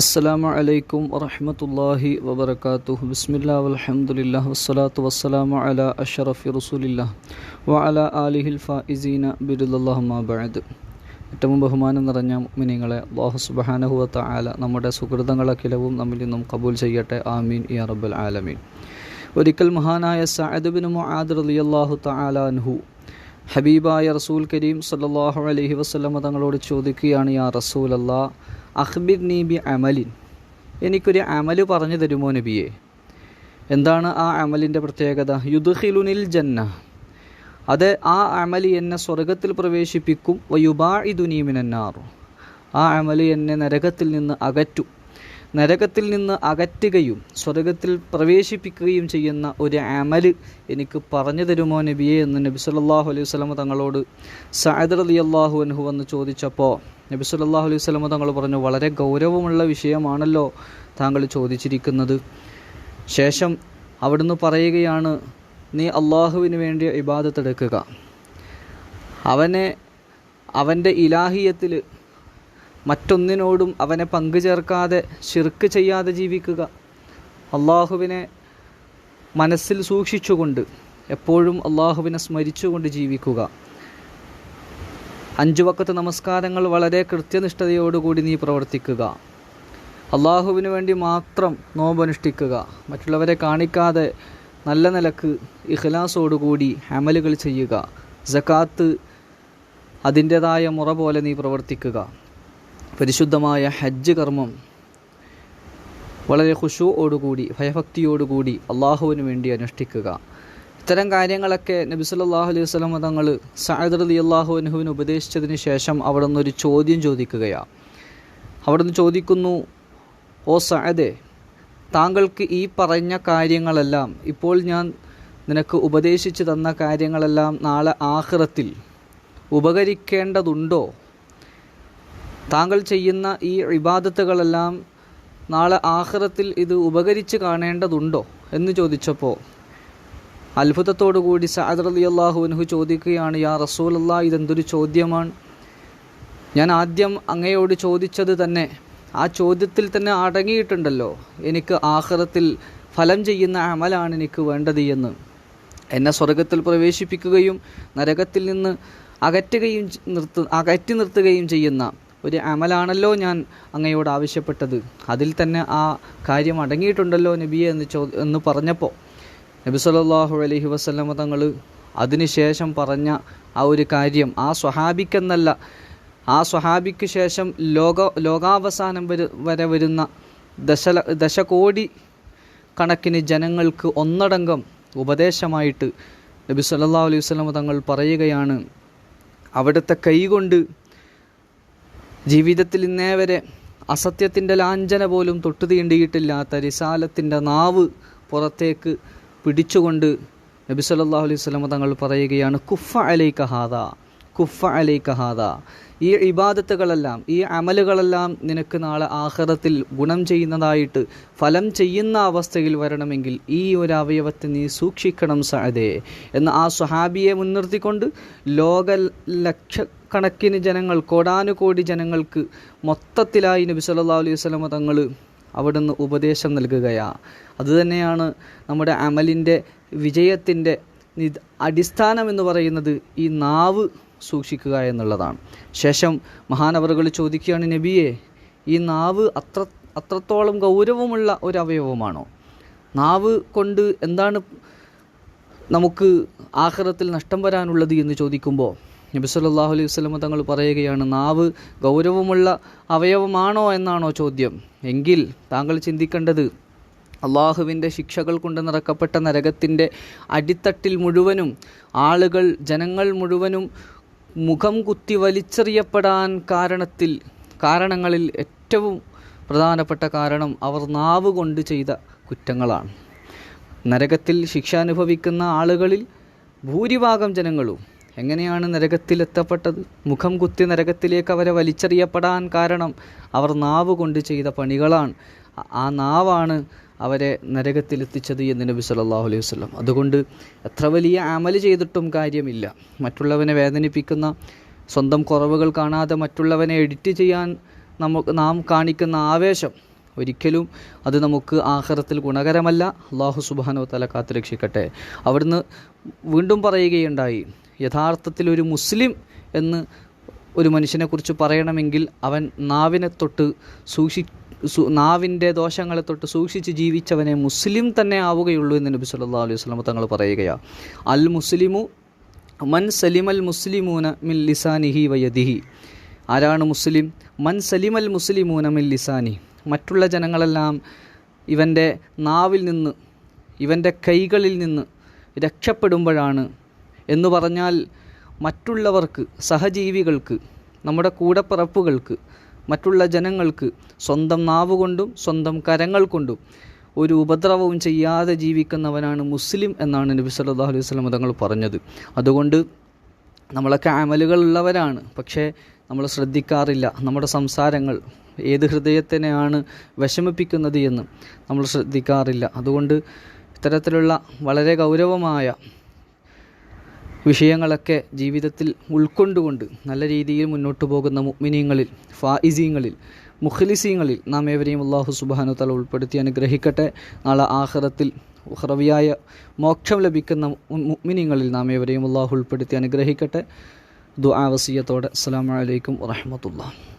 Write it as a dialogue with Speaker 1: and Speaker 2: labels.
Speaker 1: അസ്സലാമു അലൈക്കും വറഹമത്തല്ലാഹി വബറകാതുഹു. ബിസ്മില്ലാ അലഹമുല്ല വസ്സലാത്തു വസ്സലാമു അലാ അഷറഫി റസൂലില്ലാ വഅലാ ആലിഹിൽ ഫായിസീന ബിറുല്ലാഹു മാ ബഅദ്. ഏറ്റവും ബഹുമാനം നിറഞ്ഞ മിനിങ്ങളെ അല്ലാഹു സുബ്ഹാനഹു ആല നമ്മുടെ സുഹൃതങ്ങളക്കിലവും നമ്മിൽ നിന്നും കബൂൽ ചെയ്യട്ടെ. ആമീൻ ഇ റബ്ബൽ ആലമീൻ. ഒരിക്കൽ മഹാനായ സഅദ് ബിൻ മുആദ് റളിയല്ലാഹു തആല അൻഹു ഹബീബായ റസൂൽ കരീം സല്ലല്ലാഹു അലൈഹി വസ്ലമ തങ്ങളോട് ചോദിക്കുകയാണ് യാ റസൂലല്ലാ അഖ്ബിർ നീബി അമലിൻ. എനിക്കൊരു അമൽ പറഞ്ഞു തരുമോ നബിയെ? എന്താണ് ആ അമലിന്റെ പ്രത്യേകത? യുദ്ധിലുനിൽ ജന്ന. അത് ആ അമലി എന്നെ സ്വർഗത്തിൽ പ്രവേശിപ്പിക്കും. വയുബാഇദുനീ മിനന്നാർ. ആ അമലി എന്നെ നരകത്തിൽ നിന്ന് അകറ്റും. നരകത്തിൽ നിന്ന് അകറ്റുകയും സ്വർഗത്തിൽ പ്രവേശിപ്പിക്കുകയും ചെയ്യുന്ന ഒരു അമൽ എനിക്ക് പറഞ്ഞു തരുമോ നബിയെ എന്ന് നബി സല്ലല്ലാഹു അലൈഹി വസല്ലമ തങ്ങളോട് സഅദ് റളിയല്ലാഹു അൻഹു എന്ന് ചോദിച്ചപ്പോൾ നബി സല്ലല്ലാഹു അലൈഹി സ്വലമ തങ്ങൾ പറഞ്ഞു വളരെ ഗൗരവമുള്ള വിഷയമാണല്ലോ താങ്കൾ ചോദിച്ചിരിക്കുന്നത്. ശേഷം അവിടുന്ന് പറയുകയാണ് നീ അള്ളാഹുവിന് വേണ്ടി ഇബാദത്തെടുക്കുക അവനെ അവന്റെ ഇലാഹിയത്തിൽ മറ്റൊന്നിനോടും അവനെ പങ്കു ചേർക്കാതെ ശിർക്ക് ചെയ്യാതെ ജീവിക്കുക. അള്ളാഹുവിനെ മനസ്സിൽ സൂക്ഷിച്ചുകൊണ്ട് എപ്പോഴും അള്ളാഹുവിനെ സ്മരിച്ചുകൊണ്ട് ജീവിക്കുക. അഞ്ചു വക്കത്ത് നമസ്കാരങ്ങൾ വളരെ കൃത്യനിഷ്ഠതയോടുകൂടി നീ പ്രവർത്തിക്കുക. അള്ളാഹുവിന് വേണ്ടി മാത്രം നോമ്പനുഷ്ഠിക്കുക. മറ്റുള്ളവരെ കാണിക്കാതെ നല്ല നിലയ്ക്ക് ഇഖ്ലാസോടുകൂടി അമലുകൾ ചെയ്യുക. ജക്കാത്ത് അതിന്റെതായ മുറ പോലെ നീ പ്രവർത്തിക്കുക. പരിശുദ്ധമായ ഹജ്ജ് കർമ്മം വളരെ ഖുഷുവോടുകൂടി ഭയഭക്തിയോടുകൂടി അള്ളാഹുവിന് വേണ്ടി അനുഷ്ഠിക്കുക. ഇത്തരം കാര്യങ്ങളൊക്കെ നബി സല്ലല്ലാഹു അലൈഹി വസല്ലം തങ്ങൾ സഅദ് അലി അള്ളാഹുവിനുവിന് ഉപദേശിച്ചതിന് ശേഷം അവിടെ നിന്നൊരു ചോദ്യം ചോദിക്കുകയാണ് അവിടെ നിന്ന് ചോദിക്കുന്നു ഓ സഅദേ താങ്കൾക്ക് ഈ പറഞ്ഞ കാര്യങ്ങളെല്ലാം ഇപ്പോൾ ഞാൻ നിനക്ക് ഉപദേശിച്ചു തന്ന കാര്യങ്ങളെല്ലാം നാളെ ആഹ്റത്തിൽ ഉപകരിക്കേണ്ടതുണ്ടോ? താങ്കൾ ചെയ്യുന്ന ഈ ഇബാദത്തുകളെല്ലാം നാളെ ആഹ്റത്തിൽ ഇത് ഉപകരിച്ച് കാണേണ്ടതുണ്ടോ? എന്ന് ചോദിച്ചപ്പോൾ അത്ഭുതത്തോടു കൂടി സഅദ് റളിയല്ലാഹു അള്ളാഹുവിനഹു ചോദിക്കുകയാണ് യാ റസൂലല്ലാ ഇതെന്തൊരു ചോദ്യമാണ്? ഞാൻ ആദ്യം അങ്ങയോട് ചോദിച്ചത് തന്നെ ആ ചോദ്യത്തിൽ തന്നെ അടങ്ങിയിട്ടുണ്ടല്ലോ എനിക്ക് ആഖിറത്തിൽ ഫലം ചെയ്യുന്ന അമലാണ് എനിക്ക് വേണ്ടത് എന്ന്. എന്നെ സ്വർഗത്തിൽ പ്രവേശിപ്പിക്കുകയും നരകത്തിൽ നിന്ന് അകറ്റുകയും നിർത്ത അകറ്റി നിർത്തുകയും ചെയ്യുന്ന ഒരു അമലാണല്ലോ ഞാൻ അങ്ങയോട് ആവശ്യപ്പെട്ടത്. അതിൽ തന്നെ ആ കാര്യം അടങ്ങിയിട്ടുണ്ടല്ലോ നബിയെ എന്ന് ചോ എന്ന് പറഞ്ഞപ്പോൾ നബി സല്ലല്ലാഹു അലൈഹി വസല്ലമ തങ്ങൾ അതിനുശേഷം പറഞ്ഞ ആ ഒരു കാര്യം ആ സ്വഹാബിക്കെന്നല്ല ആ സ്വഹാബിക്ക് ശേഷം ലോക ലോകാവസാനം വരെ വരെ വരുന്ന ദശ ദശകോടി കണക്കിന് ജനങ്ങൾക്ക് ഒന്നടങ്കം ഉപദേശമായിട്ട് നബി സല്ലാ അലൈഹി വസ്ലമ തങ്ങൾ പറയുകയാണ് അവിടുത്തെ കൈകൊണ്ട് ജീവിതത്തിൽ ഇന്നേ വരെ അസത്യത്തിന്റെ ലാഞ്ചന പോലും തൊട്ടു തീണ്ടിയിട്ടില്ലാത്ത റിസാലത്തിന്റെ നാവ് പുറത്തേക്ക് പിടിച്ചുകൊണ്ട് നബി സല്ലാഹു അലൈഹി വസല്ലമ തങ്ങൾ പറയുകയാണ് കുഫ അലൈക ഹാദ കുഫ അലൈക ഹാദ. ഈ ഇബാദത്തുകളെല്ലാം ഈ അമലുകളെല്ലാം നിനക്ക് നാളെ ആഹ്റത്തിൽ ഗുണം ചെയ്യുന്നതായിട്ട് ഫലം ചെയ്യുന്ന അവസ്ഥയിൽ വരണമെങ്കിൽ ഈ ഒരു അവയവത്തെ നീ സൂക്ഷിക്കണം സഅദേ എന്ന് ആ സുഹാബിയെ മുൻനിർത്തിക്കൊണ്ട് ലോക ലക്ഷ കണക്കിന് ജനങ്ങൾ കോടാനുകോടി ജനങ്ങൾക്ക് മൊത്തത്തിലായി നബി സല്ലാ അലൈഹി വസല്ലമ തങ്ങൾ അവിടുന്ന് ഉപദേശം നൽകുകയാ. അതുതന്നെയാണ് നമ്മുടെ അമലിന്റെ വിജയത്തിന്റെ അടിസ്ഥാനം എന്ന് പറയുന്നത് ഈ നാവ് സൂക്ഷിക്കുക എന്നുള്ളതാണ്. ശേഷം മഹാനവറുകൾ ചോദിക്കുകയാണ് നബിയെ ഈ നാവ് അത്ര അത്രത്തോളം ഗൗരവമുള്ള ഒരു അവയവമാണോ? നാവ് കൊണ്ട് എന്താണ് നമുക്ക് ആഹ്റത്തിൽ നഷ്ടം വരാനുള്ളത്? എന്ന് ചോദിക്കുമ്പോൾ നബി സല്ലാഹു അലൈഹി വസ്ലമ തങ്ങൾ പറയുകയാണ് നാവ് ഗൗരവമുള്ള അവയവമാണോ എന്നാണോ ചോദ്യം. എങ്കിൽ താങ്കൾ ചിന്തിക്കേണ്ടത് അള്ളാഹുവിന്റെ ശിക്ഷകൾ കൊണ്ട് നിറക്കപ്പെട്ട നരകത്തിന്റെ അടിത്തട്ടിൽ മുഴുവനും ആളുകൾ ജനങ്ങൾ മുഴുവനും മുഖം കുത്തി വലിച്ചെറിയപ്പെടാൻ കാരണത്തിൽ കാരണങ്ങളിൽ ഏറ്റവും പ്രധാനപ്പെട്ട കാരണം അവർ നാവ് കൊണ്ട് ചെയ്ത കുറ്റങ്ങളാണ്. നരകത്തിൽ ശിക്ഷ അനുഭവിക്കുന്ന ആളുകളിൽ ഭൂരിഭാഗം ജനങ്ങളും എങ്ങനെയാണ് നരകത്തിലെത്തപ്പെട്ടത് മുഖം കുത്തി നരകത്തിലേക്ക് അവരെ വലിച്ചെറിയപ്പെടാൻ കാരണം അവർ നാവ് കൊണ്ട് ചെയ്ത പണികളാണ്. ആ നാവാണ് അവരെ നരകത്തിലെത്തിച്ചത് എന്ന് നബി സല്ലല്ലാഹു അലൈഹി വസ്ലം അതുകൊണ്ട് എത്ര വലിയ അമൽ ചെയ്തിട്ടും കാര്യമില്ല. മറ്റുള്ളവനെ വേദനിപ്പിക്കുന്ന സ്വന്തം കുറവുകൾ കാണാതെ മറ്റുള്ളവനെ എഡിറ്റ് ചെയ്യാൻ നമുക്ക് നാം കാണിക്കുന്ന ആവേശം ഒരിക്കലും അത് നമുക്ക് ആഹാരത്തിൽ ഗുണകരമല്ല. അള്ളാഹു സുബാനോ തല കാത്തു രക്ഷിക്കട്ടെ. അവിടുന്ന് വീണ്ടും പറയുകയുണ്ടായി യഥാർത്ഥത്തിൽ ഒരു മുസ്ലിം എന്ന് ഒരു മനുഷ്യനെക്കുറിച്ച് പറയണമെങ്കിൽ അവൻ നാവിനെ തൊട്ട് സൂക്ഷി നാവിന്റെ ദോഷങ്ങളെ തൊട്ട് സൂക്ഷിച്ച് ജീവിച്ചവനെ മുസ്ലിം തന്നെ ആവുകയുള്ളൂ എന്ന് നബി സല്ലല്ലാഹു അലൈഹി വസല്ലം തങ്ങൾ പറയുകയാണ് അൽ മുസ്ലിമു മൻ സലിമൽ മുസ്ലിമൂന മിൻ ലിസാനിഹി വയദിഹി ആരാണ് മുസ്ലിം? മൻ സലിമൽ മുസ്ലിമൂന മിൻ ലിസാനി. മറ്റുള്ള ജനങ്ങളെല്ലാം ഇവന്റെ നാവിൽ നിന്ന് ഇവന്റെ കൈകളിൽ നിന്ന് രക്ഷപ്പെടുമ്പോഴാണ് എന്ന് പറഞ്ഞാൽ മറ്റുള്ളവർക്ക് സഹജീവികൾക്ക് നമ്മുടെ കൂടപ്പിറപ്പുകൾക്ക് മറ്റുള്ള ജനങ്ങൾക്ക് സ്വന്തം നാവ് കൊണ്ടും സ്വന്തം കരങ്ങൾ കൊണ്ടും ഒരു ഉപദ്രവവും ചെയ്യാതെ ജീവിക്കുന്നവനാണ് മുസ്ലിം എന്നാണ് നബി സല്ലാ അലൈഹി വസല്ലം തങ്ങൾ പറഞ്ഞത്. അതുകൊണ്ട് നമ്മളൊക്കെ അമലുകൾ ഉള്ളവരാണ്. പക്ഷേ നമ്മൾ ശ്രദ്ധിക്കാറില്ല. നമ്മുടെ സംസാരങ്ങൾ ഏത് ഹൃദയത്തിനെയാണ് വിഷമിപ്പിക്കുന്നത് എന്ന് നമ്മൾ ശ്രദ്ധിക്കാറില്ല. അതുകൊണ്ട് ഇത്തരത്തിലുള്ള വളരെ ഗൗരവമായ വിഷയങ്ങളൊക്കെ ജീവിതത്തിൽ ഉൾക്കൊണ്ടുകൊണ്ട് നല്ല രീതിയിൽ മുന്നോട്ട് പോകുന്ന മുഅ്മിനീങ്ങളിൽ ഫായിസീങ്ങളിൽ മുഖ്ലിസീങ്ങളിൽ നാം ഏവരെയും അള്ളാഹു സുബാനു തല ഉൾപ്പെടുത്തി അനുഗ്രഹിക്കട്ടെ. നാളെ ആഹ്റത്തിൽ ഉഹ്റവിയായ മോക്ഷം ലഭിക്കുന്ന മുഅ്മിനീങ്ങളിൽ നാം ഏവരെയും അള്ളാഹു ഉൾപ്പെടുത്തി അനുഗ്രഹിക്കട്ടെ. ദുആ വസിയത്തോടെ. അസ്സലാമു അലൈക്കും വറഹ്മത്തുള്ളാഹി.